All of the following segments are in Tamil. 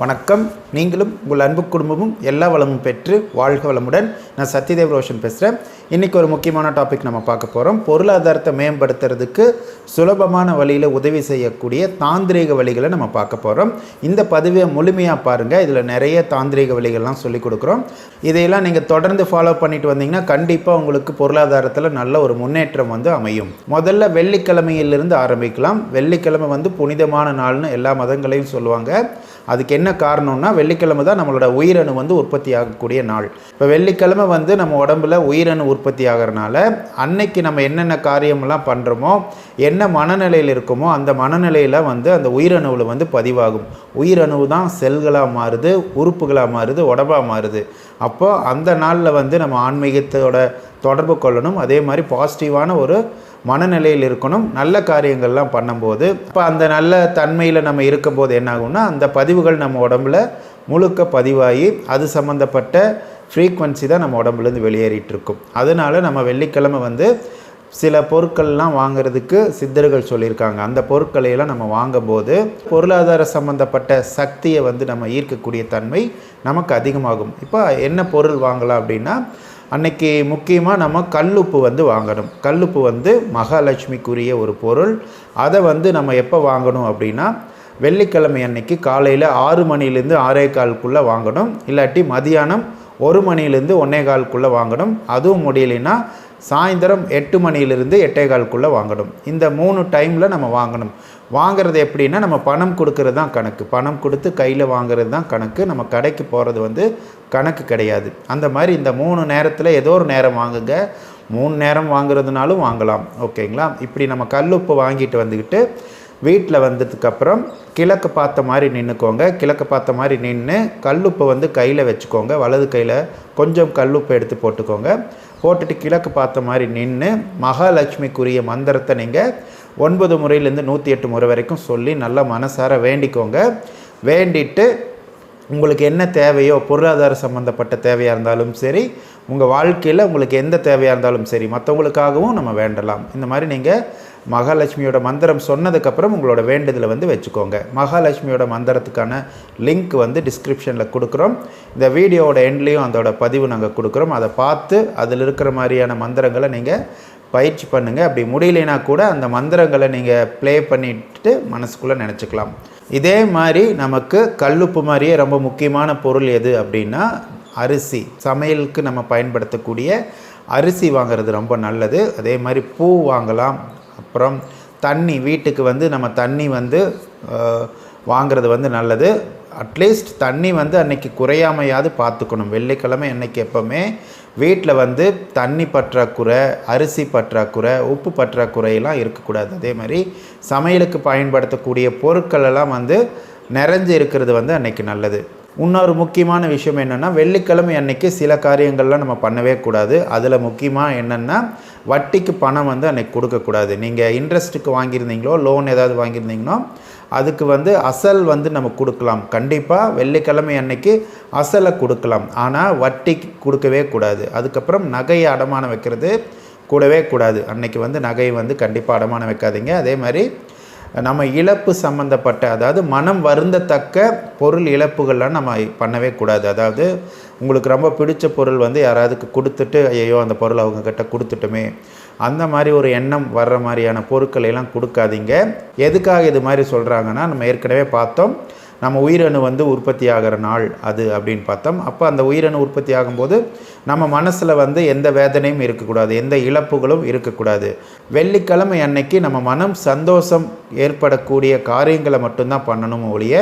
வணக்கம். நீங்களும் உங்கள் அன்பு குடும்பமும் எல்லா வளமும் பெற்று வாழ்க வளமுடன். நான் சத்யதேவ் ரோஷன் பேசுகிறேன் இன்றைக்கி ஒரு முக்கியமான டாபிக் நம்ம பார்க்க போகிறோம் பொருளாதாரத்தை மேம்படுத்துறதுக்கு சுலபமான வழியில் உதவி செய்யக்கூடிய தாந்திரீக வழிகளை நம்ம பார்க்க போகிறோம் இந்த பதிவை முழுமையாக பாருங்கள் இதில் நிறைய தாந்திரீக வழிகள்லாம் சொல்லிக் கொடுக்குறோம். இதையெல்லாம் நீங்கள் தொடர்ந்து ஃபாலோ பண்ணிட்டு வந்தீங்கன்னா கண்டிப்பாக உங்களுக்கு பொருளாதாரத்தில் நல்ல ஒரு முன்னேற்றம் வந்து அமையும். முதல்ல வெள்ளிக்கிழமையிலிருந்து ஆரம்பிக்கலாம். வெள்ளிக்கிழமை வந்து புனிதமான நாள்னு எல்லா மதங்களையும் சொல்லுவாங்க. அதுக்கு என்ன காரணம்னா வெள்ளிக்கிழமை தான் நம்மளோட உயிரணு வந்து உற்பத்தி ஆகக்கூடிய நாள். இப்போ வெள்ளிக்கிழமை வந்து நம்ம உடம்புல உயிரணு உற்பத்தி ஆகிறனால அன்னைக்கு நம்ம என்னென்ன காரியமெல்லாம் பண்ணுறோமோ என்ன மனநிலையில் இருக்கோமோ அந்த மனநிலையில் வந்து அந்த உயிரணுவில் வந்து பதிவாகும். உயிரணு தான் செல்களாக மாறுது உறுப்புகளாக மாறுது உடம்பாக மாறுது. அப்போது அந்த நாளில் வந்து நம்ம ஆன்மீகத்தோட தொடர்பு கொள்ளணும். அதே மாதிரி பாசிட்டிவான ஒரு மனநிலையில் இருக்கணும். நல்ல காரியங்கள்லாம் பண்ணும்போது இப்போ அந்த நல்ல தன்மையில் நம்ம இருக்கும்போது என்னாகும்னா அந்த பதிவுகள் நம்ம உடம்புல முழுக்க பதிவாகி அது சம்மந்தப்பட்ட ஃப்ரீக்வன்சி தான் நம்ம உடம்புலேருந்து வெளியேறிட்டுருக்கும். அதனால் அதனால நம்ம வெள்ளிக்கிழமை வந்து சில பொருட்கள்லாம் வாங்குறதுக்கு சித்தர்கள் சொல்லியிருக்காங்க. அந்த பொருட்களையெல்லாம் நம்ம வாங்கும்போது பொருளாதார சம்மந்தப்பட்ட சக்தியை வந்து நம்ம ஈர்க்கக்கூடிய தன்மை நமக்கு அதிகமாகும். இப்போ என்ன பொருள் வாங்கலாம் அப்படின்னா அன்னைக்கு முக்கியமாக நம்ம கல்லுப்பு வந்து வாங்கணும். கல்லுப்பு வந்து மகாலட்சுமிக்குரிய ஒரு பொருள். அதை வந்து நம்ம எப்போ வாங்கணும் அப்படின்னா வெள்ளிக்கிழமை அன்னைக்கு காலையில் ஆறு மணிலேருந்து ஆறே காலுக்குள்ளே வாங்கணும். இல்லாட்டி மதியானம் ஒரு மணிலேருந்து ஒன்றே காலுக்குள்ளே வாங்கணும். அதுவும் முடியலைன்னா சாயந்தரம் எட்டு மணியிலிருந்து எட்டே கால்குள்ளே வாங்கணும். இந்த மூணு டைமில் நம்ம வாங்கணும். வாங்குறது எப்படின்னா நம்ம பணம் கொடுக்கறது தான் கணக்கு. பணம் கொடுத்து கையில் வாங்குறது தான் கணக்கு. நம்ம கடைக்கு போகிறது வந்து கணக்கு கிடையாது. அந்த மாதிரி இந்த மூணு நேரத்தில் ஏதோ ஒரு நேரம் வாங்குங்க. மூணு நேரம் வாங்குறதுனாலும் வாங்கலாம். ஓகேங்களா? இப்படி நம்ம கல்லுப்பு வாங்கிட்டு வந்துக்கிட்டு வீட்டில் வந்ததுக்கப்புறம் கிழக்கு பார்த்த மாதிரி நின்றுக்கோங்க கிழக்கு பார்த்த மாதிரி நின்று கல்லுப்பை வந்து கையில் வச்சுக்கோங்க. வலது கையில் கொஞ்சம் கல்லுப்பை எடுத்து போட்டுக்கோங்க. போட்டுட்டு கிழக்கு பார்த்த மாதிரி நின்று மகாலட்சுமிக்குரிய மந்திரத்தை நீங்கள் ஒன்பது முறையிலேருந்து நூற்றி எட்டு முறை வரைக்கும் சொல்லி நல்லா மனசார வேண்டிக்கோங்க. வேண்டிட்டு உங்களுக்கு என்ன தேவையோ பொருளாதார சம்மந்தப்பட்ட தேவையாக இருந்தாலும் சரி உங்கள் வாழ்க்கையில் உங்களுக்கு எந்த தேவையாக இருந்தாலும் சரி மற்றவங்களுக்காகவும் நம்ம வேண்டலாம். இந்த மாதிரி நீங்கள் மகாலட்சுமியோட மந்திரம் சொன்னதுக்கப்புறம் உங்களோட வேண்டுதலை வந்து வச்சுக்கோங்க. மகாலட்சுமியோட மந்திரத்துக்கான லிங்க் வந்து டிஸ்கிரிப்ஷனில் கொடுக்குறோம். இந்த வீடியோவோட எண்ட்லேயும் அதோட பதிவு நாங்கள் கொடுக்குறோம். அதை பார்த்து அதில் இருக்கிற மாதிரியான மந்திரங்களை நீங்கள் பயிற்சி பண்ணுங்கள் அப்படி முடியலைனா கூட அந்த மந்திரங்களை நீங்கள் ப்ளே பண்ணிட்டு மனசுக்குள்ளே நினச்சிக்கலாம். இதே மாதிரி நமக்கு கல்லுப்பு மாதிரியே ரொம்ப முக்கியமான பொருள் எது அப்படின்னா அரிசி. சமையலுக்கு நம்ம பயன்படுத்தக்கூடிய அரிசி வாங்குறது ரொம்ப நல்லது. அதே மாதிரி பூ வாங்கலாம். அப்புறம் தண்ணி வீட்டுக்கு வந்து நம்ம தண்ணி வந்து வாங்கிறது வந்து நல்லது. அட்லீஸ்ட் தண்ணி வந்து அன்னைக்கு குறையாமையாவது பார்த்துக்கணும். வெள்ளிக்கிழமை அன்னைக்கு எப்போவுமே வீட்டில் வந்து தண்ணி பற்றாக்குறை அரிசி பற்றாக்குறை உப்பு பற்றாக்குறையெல்லாம் இருக்கக்கூடாது. அதே மாதிரி சமையலுக்கு பயன்படுத்தக்கூடிய பொருட்கள் எல்லாம் வந்து நிறைஞ்சு இருக்கிறது வந்து அன்னைக்கு நல்லது. இன்னொரு முக்கியமான விஷயம் என்னென்னா வெள்ளிக்கிழமை அன்னைக்கு சில காரியங்கள்லாம் நம்ம பண்ணவே கூடாது. அதில் முக்கியமாக என்னென்னா வட்டிக்கு பணம் வந்து அன்றைக்கி கொடுக்கக்கூடாது. நீங்கள் இன்ட்ரெஸ்ட்டுக்கு வாங்கியிருந்தீங்களோ லோன் ஏதாவது வாங்கியிருந்தீங்கன்னா அதுக்கு வந்து அசல் வந்து நம்ம கொடுக்கலாம். கண்டிப்பாக வெள்ளிக்கிழமை அன்னைக்கு அசலை கொடுக்கலாம். ஆனால் வட்டிக்கு கொடுக்கவே கூடாது. அதுக்கப்புறம் நகையை அடமானம் வைக்கிறது கூடவே கூடாது. அன்னைக்கு வந்து நகையை வந்து கண்டிப்பாக அடமானம் வைக்காதீங்க. அதே மாதிரி நம்ம இழப்பு சம்மந்தப்பட்ட அதாவது மனம் வருந்தத்தக்க பொருள் இழப்புகள்லாம் நம்ம பண்ணவே கூடாது. அதாவது உங்களுக்கு ரொம்ப பிடிச்ச பொருள் வந்து யாராவதுக்கு கொடுத்துட்டு ஐயோ அந்த பொருள் அவங்க கிட்ட கொடுத்துட்டோமே அந்த மாதிரி ஒரு எண்ணம் வர்ற மாதிரியான பொருட்களை எல்லாம் கொடுக்காதீங்க. எதுக்காக இது மாதிரி சொல்கிறாங்கன்னா நம்ம ஏற்கனவே பார்த்தோம். நம்ம உயிரணு வந்து உற்பத்தி ஆகிற நாள் அது அப்படின்னு பார்த்தோம். அப்போ அந்த உயிரணு உற்பத்தி ஆகும்போது நம்ம மனசில் வந்து எந்த வேதனையும் இருக்கக்கூடாது எந்த இழப்புகளும் இருக்கக்கூடாது. வெள்ளிக்கிழமை அன்னைக்கு நம்ம மனம் சந்தோஷம் ஏற்படக்கூடிய காரியங்களை மட்டும்தான் பண்ணணும் ஒழிய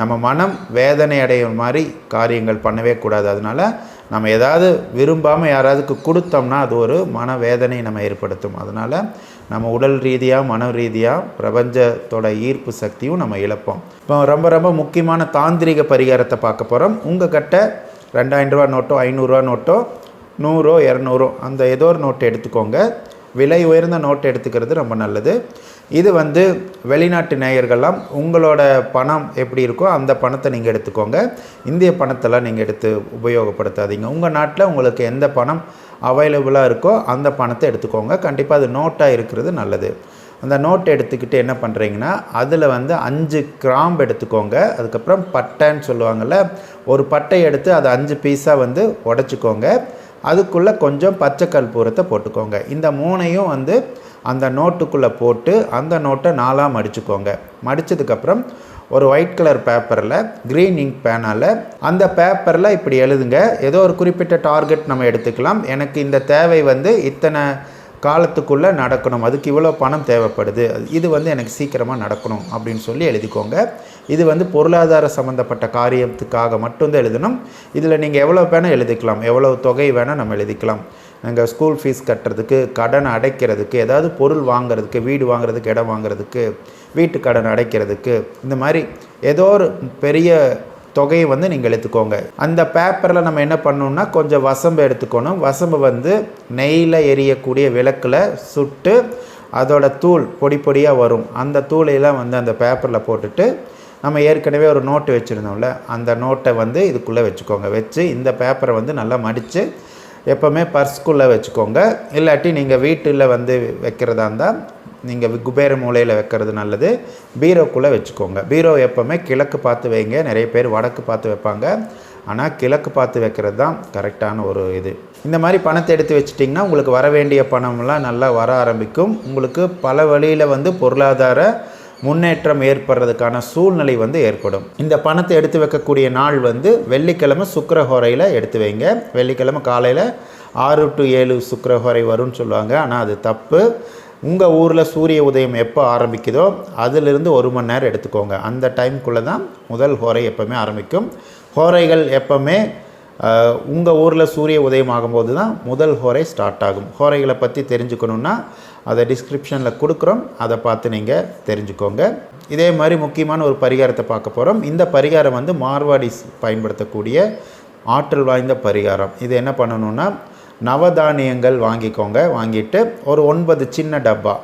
நம்ம மனம் வேதனை அடைகிற மாதிரி காரியங்கள் பண்ணவே கூடாது. அதனால் நம்ம ஏதாவது விரும்பாமல் யாராவதுக்கு கொடுத்தோம்னா அது ஒரு மன வேதனை நம்ம ஏற்படுத்தும். அதனால் நம்ம உடல் ரீதியாக மன ரீதியாக பிரபஞ்சத்தோட ஈர்ப்பு சக்தியும் நம்ம இழப்போம். இப்போ ரொம்ப ரொம்ப முக்கியமான தாந்திரிக பரிகாரத்தை பார்க்க போகிறோம் உங்கள் கிட்ட ரெண்டாயிரம் ரூபா நோட்டோ ஐநூறுரூவா நோட்டோ நூறோ இரநூறோ அந்த ஏதோ ஒரு நோட்டு எடுத்துக்கோங்க. விலை உயர்ந்த நோட்டு எடுத்துக்கிறது ரொம்ப நல்லது. இது வந்து வெளிநாட்டு நேயர்கள்லாம் உங்களோட பணம் எப்படி இருக்கோ அந்த பணத்தை நீங்கள் எடுத்துக்கோங்க. இந்திய பணத்தெல்லாம் நீங்கள் எடுத்து உபயோகப்படுத்தாதீங்க. உங்கள் நாட்டில் உங்களுக்கு எந்த பணம் அவைலபிளாக இருக்கோ அந்த பணத்தை எடுத்துக்கோங்க. கண்டிப்பாக அது நோட்டாக இருக்கிறது நல்லது. அந்த நோட் எடுத்துக்கிட்டு என்ன பண்ணுறீங்கன்னா அதில் வந்து அஞ்சு கிராம்பு எடுத்துக்கோங்க. அதுக்கப்புறம் பட்டைன்னு சொல்லுவாங்கள்ல ஒரு பட்டை எடுத்து அதை அஞ்சு பீஸாக வந்து உடச்சிக்கோங்க. அதுக்குள்ளே கொஞ்சம் பச்சை கற்பூரத்தை போட்டுக்கோங்க. இந்த மூணையும் வந்து அந்த நோட்டுக்குள்ளே போட்டு அந்த நோட்டை நாலாக மடிச்சுக்கோங்க. மடித்ததுக்கப்புறம் ஒரு ஒயிட் கலர் பேப்பரில் க்ரீன் இங்க் பேனால் அந்த பேப்பரில் இப்படி எழுதுங்க. ஏதோ ஒரு குறிப்பிட்ட டார்கெட் நம்ம எடுத்துக்கலாம். எனக்கு இந்த தேவை வந்து இத்தனை காலத்துக்குள்ளே நடக்கணும். அதுக்கு இவ்வளோ பணம் தேவைப்படுது. இது வந்து எனக்கு சீக்கிரமாக நடக்கணும் அப்படின்னு சொல்லி எழுதிக்கோங்க. இது வந்து பொருளாதார சம்மந்தப்பட்ட காரியத்துக்காக மட்டும்தான் எழுதணும். இதில் நீங்கள் எவ்வளோ வேணால் எழுதிக்கலாம். எவ்வளோ தொகை வேணால் நம்ம எழுதிக்கலாம். நாங்கள் ஸ்கூல் ஃபீஸ் கட்டுறதுக்கு கடன் அடைக்கிறதுக்கு ஏதாவது பொருள் வாங்குறதுக்கு வீடு வாங்குறதுக்கு இடம் வாங்குறதுக்கு வீட்டு கடன் அடைக்கிறதுக்கு இந்த மாதிரி ஏதோ ஒரு பெரிய தொகையை வந்து நீங்கள் எடுத்துக்கோங்க. அந்த பேப்பரில் நம்ம என்ன பண்ணணும்னா கொஞ்சம் வசம்பு எடுத்துக்கணும். வசம்பு வந்து நெய்யில் எரியக்கூடிய விளக்கில் சுட்டு அதோட தூள் பொடி பொடியாக வரும். அந்த தூளையெல்லாம் வந்து அந்த பேப்பரில் போட்டுட்டு நம்ம ஏற்கனவே ஒரு நோட்டு வச்சுருந்தோம்ல அந்த நோட்டை வந்து இதுக்குள்ளே வச்சுக்கோங்க. வச்சு இந்த பேப்பரை வந்து நல்லா மடித்து எப்போவுமே பர்ஸ்குள்ளே வச்சுக்கோங்க. இல்லாட்டி நீங்கள் வீட்டில் வந்து வைக்கிறதா இருந்தால் நீங்கள் குபேர மூலையில் வைக்கிறது நல்லது. பீரோக்குள்ளே வச்சுக்கோங்க. பீரோ எப்போவுமே கிழக்கு பார்த்து வைங்க. நிறைய பேர் வடக்கு பார்த்து வைப்பாங்க. ஆனால் கிழக்கு பார்த்து வைக்கிறது தான் கரெக்டான ஒரு இது. இந்த மாதிரி பணத்தை எடுத்து வச்சிட்டிங்கன்னா உங்களுக்கு வர வேண்டிய பணம்லாம் நல்லா வர ஆரம்பிக்கும். உங்களுக்கு பல வழியில் வந்து பொருளாதார முன்னேற்றம் ஏற்படுறதுக்கான சூழ்நிலை வந்து ஏற்படும். இந்த பணத்தை எடுத்து வைக்கக்கூடிய நாள் வந்து வெள்ளிக்கிழமை சுக்கரஹோரையில் எடுத்து வைங்க. வெள்ளிக்கிழமை காலையில் ஆறு டு ஏழு சுக்கரஹோரை வரும்னு சொல்லுவாங்க. ஆனால் அது தப்பு. உங்கள் ஊரில் சூரிய உதயம் எப்போ ஆரம்பிக்குதோ அதிலிருந்து ஒரு மணி நேரம் எடுத்துக்கோங்க. அந்த டைம்குள்ளே தான் முதல் ஹோரை எப்போவுமே ஆரம்பிக்கும். ஹோரைகள் எப்போவுமே உங்கள் ஊரில் சூரிய உதயம் ஆகும்போது தான் முதல் ஹோரை ஸ்டார்ட் ஆகும். ஹோரைகளை பற்றி தெரிஞ்சுக்கணுன்னா அதை டிஸ்கிரிப்ஷனில் கொடுக்குறோம். அதை பார்த்து நீங்கள் தெரிஞ்சுக்கோங்க. இதே மாதிரி முக்கியமான ஒரு பரிகாரத்தை பார்க்க போகிறோம் இந்த பரிகாரம் வந்து மார்வாடிஸ் பயன்படுத்தக்கூடிய ஆற்றல் வாய்ந்த பரிகாரம். இது என்ன பண்ணணுன்னா நவதானியங்கள் வாங்கிக்கோங்க. வாங்கிட்டு ஒரு ஒன்பது சின்ன டப்பா.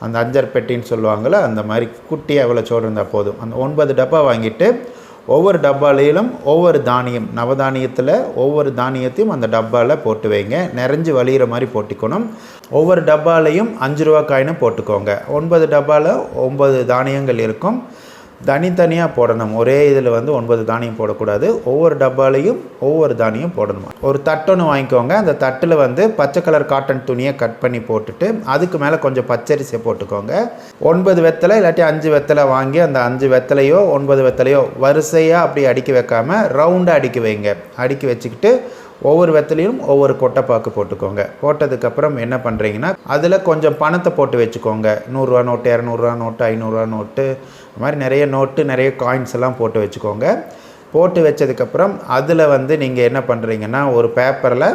அந்த அஞ்சர் பெட்டின்னு சொல்லுவாங்கள்ல அந்த மாதிரி குட்டியாக எவ்வளோ சோறு இருந்தால் போதும். அந்த ஒன்பது டப்பா வாங்கிட்டு ஒவ்வொரு டப்பாலையிலும் ஒவ்வொரு தானியம் நவதானியத்தில் ஒவ்வொரு தானியத்தையும் அந்த டப்பாவில் போட்டு வைங்க. நிறைஞ்சு வழிகிற மாதிரி போட்டுக்கணும். ஒவ்வொரு டப்பாலையும் அஞ்சு ரூபா காயினும் போட்டுக்கோங்க. ஒன்பது டப்பாவில் ஒன்பது தானியங்கள் இருக்கும். தனித்தனியாக போடணும். ஒரே இதில் வந்து ஒன்பது தானியம் போடக்கூடாது. ஒவ்வொரு டப்பாலையும் ஒவ்வொரு தானியம் போடணும்? ஒரு தட்டொன்று வாங்கிக்கோங்க. அந்த தட்டில் வந்து பச்சை கலர் காட்டன் துணியை கட் பண்ணி போட்டுட்டு அதுக்கு மேலே கொஞ்சம் பச்சரிசியை போட்டுக்கோங்க. ஒன்பது வெத்தலை இல்லாட்டி அஞ்சு வெத்தலை வாங்கி அந்த அஞ்சு வெத்தலையோ ஒன்பது வெத்தலையோ வரிசையாக அப்படி அடுக்கி வைக்காமல் ரவுண்டாக அடுக்கி வைங்க. அடுக்கி வச்சுக்கிட்டு ஒவ்வொரு வெத்தலையும் ஒவ்வொரு கொட்டைப்பாக்கு போட்டுக்கோங்க. போட்டதுக்கப்புறம் என்ன பண்ணுறீங்கன்னா அதில் கொஞ்சம் பணத்தை போட்டு வச்சுக்கோங்க. நூறுரூவா நோட்டு இரநூறுவா நோட்டு ஐநூறுரூவா நோட்டு இந்த மாதிரி நிறைய நோட்டு நிறைய காயின்ஸ் எல்லாம் போட்டு வச்சுக்கோங்க. போட்டு வச்சதுக்கப்புறம் அதில் வந்து நீங்கள் என்ன பண்ணுறீங்கன்னா ஒரு பேப்பரில்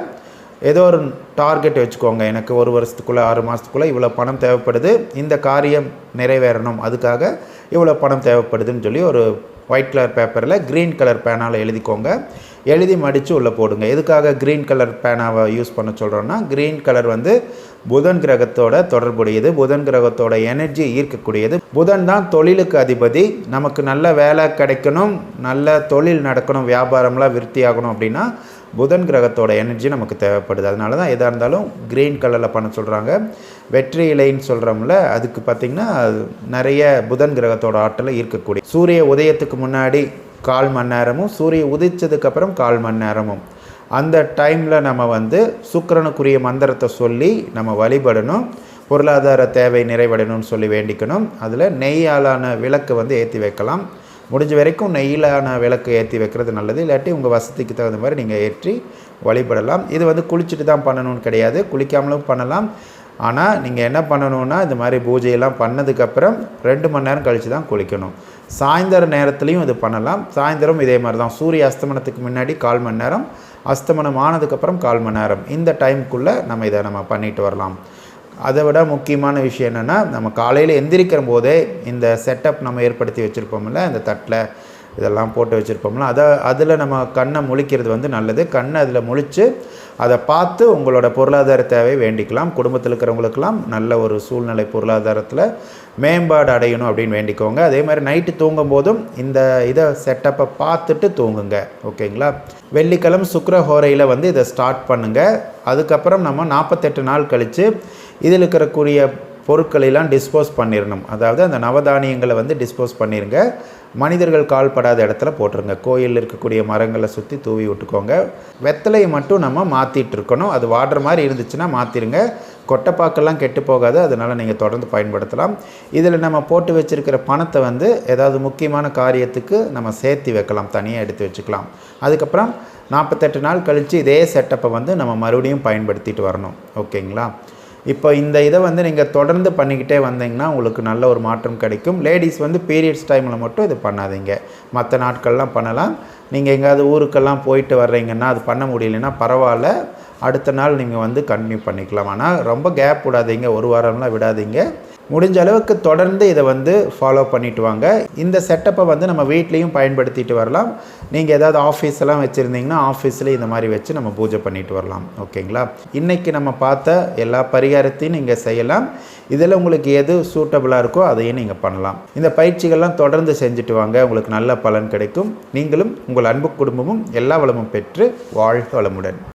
ஏதோ ஒரு டார்கெட் வச்சுக்கோங்க. எனக்கு ஒரு வருஷத்துக்குள்ளே ஆறு மாதத்துக்குள்ளே இவ்வளோ பணம் தேவைப்படுது. இந்த காரியம் நிறைவேறணும். அதுக்காக இவ்வளோ பணம் தேவைப்படுதுன்னு சொல்லி ஒரு ஒயிட் கலர் பேப்பரில் க்ரீன் கலர் பேனால் எழுதிக்கோங்க. எழுதி மடித்து உள்ளே போடுங்க. எதுக்காக க்ரீன் கலர் பேனாவை யூஸ் பண்ண சொல்கிறோன்னா க்ரீன் கலர் வந்து புதன் கிரகத்தோட தொடர்புடையது. புதன் கிரகத்தோட எனர்ஜி ஈர்க்கக்கூடியது. புதன் தான் தொழிலுக்கு அதிபதி. நமக்கு நல்ல வேலை கிடைக்கணும். நல்ல தொழில் நடக்கணும். வியாபாரம்லாம் விருத்தி ஆகணும் அப்படின்னா புதன் கிரகத்தோட எனர்ஜி நமக்கு தேவைப்படுது. அதனால தான் எதாக இருந்தாலும் க்ரீன் கலரில் பண்ண சொல்கிறாங்க வெற்றி இலைன்னு சொல்கிறோம்ல அதுக்கு பார்த்திங்கன்னா நிறைய புதன் கிரகத்தோட ஆற்றலை ஈர்க்கக்கூடிய சூரிய உதயத்துக்கு முன்னாடி கால் மணி நேரமும் சூரிய உதிச்சதுக்கப்புறம் கால் மணி நேரமும். அந்த டைமில் நம்ம வந்து சுக்கரனுக்குரிய மந்திரத்தை சொல்லி நம்ம வழிபடணும் பொருளாதார தேவை நிறைவடையணும்னு சொல்லி வேண்டிக்கணும். அதில் நெய்யாலான விளக்கு வந்து ஏற்றி வைக்கலாம். முடிஞ்ச வரைக்கும் நெய்யிலான விளக்கு ஏற்றி வைக்கிறது நல்லது. இல்லாட்டி உங்கள் வசதிக்கு தகுந்த மாதிரி நீங்கள் ஏற்றி வழிபடலாம். இது வந்து குளிச்சுட்டு தான் பண்ணணும்னு கிடையாது. குளிக்காமலும் பண்ணலாம். ஆனால் நீங்கள் என்ன பண்ணணுன்னா இந்த மாதிரி பூஜையெல்லாம் பண்ணதுக்கப்புறம் ரெண்டு மணி நேரம் கழித்து தான் குளிக்கணும். சாயந்தர நேரத்துலையும் இது பண்ணலாம். சாயந்தரம் இதே மாதிரி தான் சூரிய அஸ்தமனத்துக்கு முன்னாடி கால் மணி நேரம் அஸ்தமனம் ஆனதுக்கப்புறம் கால் மணி நேரம். இந்த டைமுக்குள்ளே நம்ம இதை நம்ம பண்ணிட்டு வரலாம். அதை விட முக்கியமான விஷயம் என்னென்னா நம்ம காலையில் எந்திரிக்கிற போதே இந்த செட்டப் நம்ம ஏற்படுத்தி வச்சுருப்போம்ல இந்த தட்டில் இதெல்லாம் போட்டு வச்சுருப்போம்ல அதை அதில் நம்ம கண்ணை முழிக்கிறது வந்து நல்லது. கண்ணை அதில் முழித்து அதை பார்த்து உங்களோட பொருளாதார தேவை வேண்டிக்கலாம். குடும்பத்தில் இருக்கிறவங்களுக்கெல்லாம் நல்ல ஒரு சூழ்நிலை பொருளாதாரத்தில் மேம்பாடு அடையணும் அப்படின்னு வேண்டிக்கோங்க. அதே மாதிரி நைட்டு தூங்கும் போதும் இந்த இதை செட்டப்பை பார்த்துட்டு தூங்குங்க. ஓகேங்களா? வெள்ளிக்கிழமை சுக்கர ஹோரையில் வந்து இதை ஸ்டார்ட் பண்ணுங்கள் அதுக்கப்புறம் நம்ம நாற்பத்தெட்டு நாள் கழித்து இதில் இருக்கிறக்கூடிய பொருட்களெல்லாம் டிஸ்போஸ் பண்ணிடணும் அதாவது அந்த நவதானியங்களை வந்து டிஸ்போஸ் பண்ணிடுங்க மனிதர்கள் கால்படாத இடத்துல போட்டுருங்க. கோயிலில் இருக்கக்கூடிய மரங்களை சுற்றி தூவி விட்டுக்கோங்க. வெத்தலையை மட்டும் நம்ம மாற்றிட்டு இருக்கணும். அது வாடுற மாதிரி இருந்துச்சுன்னா மாற்றிடுங்க கொட்டைப்பாக்கெல்லாம் கெட்டு போகாது. அதனால் நீங்கள் தொடர்ந்து பயன்படுத்தலாம். இதில் நம்ம போட்டு வச்சுருக்கிற பணத்தை வந்து ஏதாவது முக்கியமான காரியத்துக்கு நம்ம சேர்த்து வைக்கலாம். தனியாக எடுத்து வச்சுக்கலாம். அதுக்கப்புறம் நாற்பத்தெட்டு நாள் கழித்து இதே செட்டப்பை வந்து நம்ம மறுபடியும் பயன்படுத்திட்டு வரணும். ஓகேங்களா? இப்போ இந்த இதை வந்து நீங்கள் தொடர்ந்து பண்ணிக்கிட்டே வந்தீங்கன்னா உங்களுக்கு நல்ல ஒரு மாற்றம் கிடைக்கும். லேடிஸ் வந்து பீரியட்ஸ் டைமில் மட்டும் இது பண்ணாதீங்க. மற்ற நாட்கள்லாம் பண்ணலாம். நீங்கள் எங்கேயாவது ஊருக்கெல்லாம் போயிட்டு வர்றீங்கன்னா அது பண்ண முடியலன்னா பரவாயில்ல. அடுத்த நாள் நீங்கள் வந்து கண்டினியூ பண்ணிக்கலாம். ஆனால் ரொம்ப கேப் விடாதீங்க. ஒரு வாரம்லாம் விடாதீங்க. முடிஞ்ச அளவுக்கு தொடர்ந்து இதை வந்து ஃபாலோ பண்ணிட்டு வாங்க. இந்த செட்டப்பை வந்து நம்ம வீட்லேயும் பயன்படுத்திட்டு வரலாம். நீங்கள் ஏதாவது ஆஃபீஸ் எல்லாம் வச்சுருந்தீங்கன்னா ஆஃபீஸில் இந்த மாதிரி வச்சு நம்ம பூஜை பண்ணிட்டு வரலாம். ஓகேங்களா? இன்றைக்கி நம்ம பார்த்த எல்லா பரிகாரத்தையும் நீங்கள் செய்யலாம். இதில் உங்களுக்கு எது சூட்டபுளாக இருக்கோ அதையும் நீங்கள் பண்ணலாம். இந்த பயிற்சிகள்லாம் தொடர்ந்து செஞ்சுட்டு வாங்க. உங்களுக்கு நல்ல பலன் கிடைக்கும். நீங்களும் உங்கள் அன்பு குடும்பமும் எல்லா வளமும் பெற்று வாழ்க வளமுடன்.